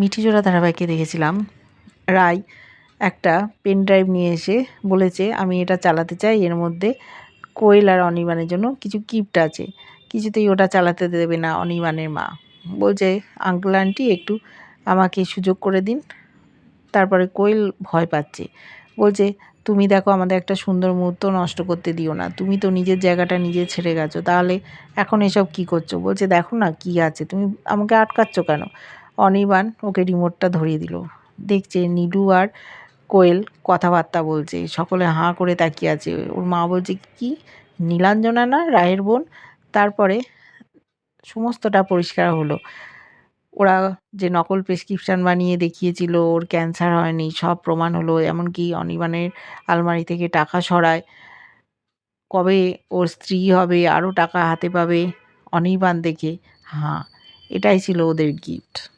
মিঠিজোড়া ধারাবাহিকে দেখেছিলাম। রায় একটা পেন ড্রাইভ নিয়ে এসে বলেছে, আমি এটা চালাতে চাই, এর মধ্যে কোয়েল আর অনির্বাণের জন্য কিছু গিফট আছে। কিছুতেই ওটা চালাতে দেবে না অনির্বাণের মা। বলছে আঙ্কেল আন্টি একটু আমাকে সুযোগ করে দিন, তারপরে কোয়েল ভয় পাচ্ছে। বলছে, তুমি দেখো, আমাদের একটা সুন্দর মুহূর্ত নষ্ট করতে দিও না। তুমি তো নিজের জায়গাটা নিজে ছেড়ে গেছো, তাহলে এখন এসব কি করছ? বলছে, দেখো না কি আছে, তুমি আমাকে আটকাচ্ছ কেন? অনির্বাণ ওকে রিমোটটা ধরিয়ে দিল। দেখছে নীলু আর কোয়েল কথাবার্তা বলছে। সকলে হাঁ করে তাকিয়ে আছে। ওর মা বলছে, কি? নীলাঞ্জনা না রায়ের বোন? তারপরে সমস্তটা পরিষ্কার হলো। ওরা যে নকল প্রেসক্রিপশান বানিয়ে দেখিয়েছিল, ওর ক্যান্সার হয়নি, সব প্রমাণ হলো। এমনকি অনির্বাণের আলমারি থেকে টাকা সরায়। কবে ওর স্ত্রী হবে, আরও টাকা হাতে পাবে, অনির্বাণ দেখে হ্যাঁ এটাই ছিল ওদের গিফট